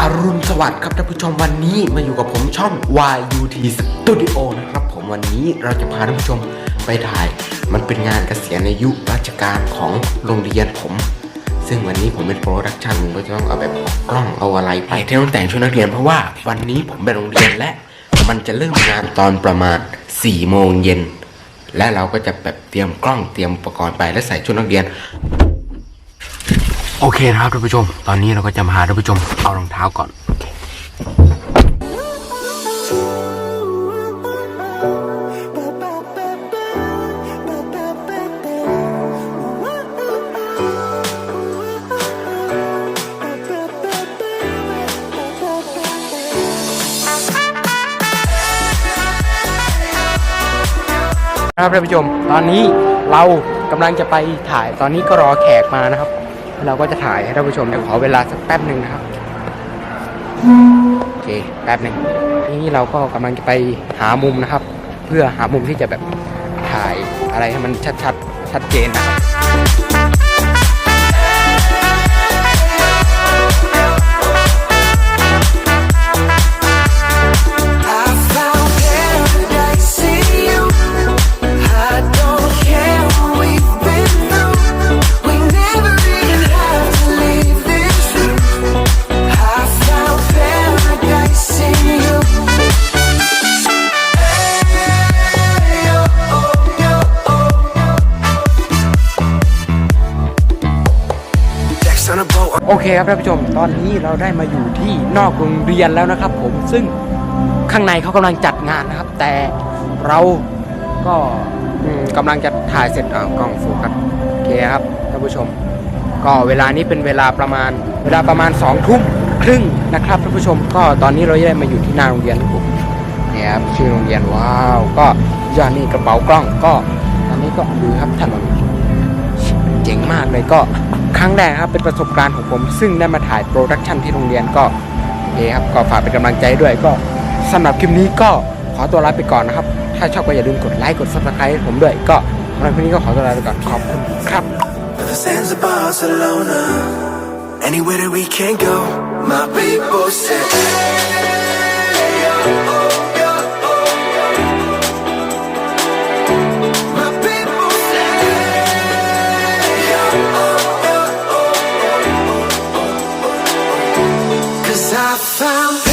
อรุณสวัสดิ์ครับท่านผู้ชมวันนี้มาอยู่กับผมช่อง YUT Studio นะครับ ผมวันนี้เราจะพาท่านผู้ชมไปถ่าย มันเป็นงานเกษียณอายุราชการของโรงเรียนผม ซึ่งวันนี้ผมเป็นโปรดักชันผมก็จะต้องเอาแบบกล้องเอาอะไรไปที่ต้องแต่งชุดนักเรียนเพราะว่าวันนี้ผมไปโรงเรียนและ มันจะเริ่มงานตอนประมาณ4โมงเย็นและเราก็จะแบบเตรียมกล้องเตรียมอุปกรณ์ไปและใส่ชุดนักเรียน โอเคนะครับท่านผู้ชม ตอนนี้เราก็จะมาหาท่านผู้ชมเอารองเท้าก่อนครับท่านผู้ชม ตอนนี้เรากำลังจะไปถ่ายตอนนี้ก็รอแขกมานะครับ เราก็จะถ่ายให้ท่านผู้ชมเดี๋ยวขอเวลาสักแป๊บหนึ่งนะครับโอเคแป๊บหนึ่งทีนี้เราก็กำลังจะไปหามุมนะครับ เพื่อหามุมที่จะแบบถ่ายอะไรให้มันชัดๆชัดเจนนะครับ โอเคครับท่านผู้ชม ตอนนี้เราได้มาอยู่ที่นอกโรงเรียนแล้วนะครับ ผมซึ่งข้างในเขากำลังจัดงานนะครับ แต่เราก็กำลังจะถ่ายเสร็จอ่ากล้องโฟกัสโอเคครับท่านผู้ชม ก็เวลานี้เป็นเวลาประมาณ เวลาประมาณ2องทุ่มครึ่งนะครับท่านผู้ชม ก็ตอนนี้เราได้มาอยู่ที่หน้าโรงเรียนผมเนี่ยครับชื่อโรงเรียนว้าว ก็ยอดนี่กระเป๋ากล้องก็ตอนนี้ก็ดูครับถนนเจ๋งมากเลยก็ ครั้งแรกครับเป็นประสบการณ์ของผม ซึ่งได้มาถ่ายโปรดักชันที่โรงเรียนก็โอเคครับก็ฝากเป็นกำลังใจด้วยก็สำหรับคลิปนี้ก็ขอตัวลาไปก่อนนะครับ ถ้าชอบก็อย่าลืมกดไลค์กด subscribe ให้ผมด้วยก็สำหรับคลิปนี้ก็ขอตัวลาไปก่อนขอบคุณครับ anywhere that we can go. My people say, found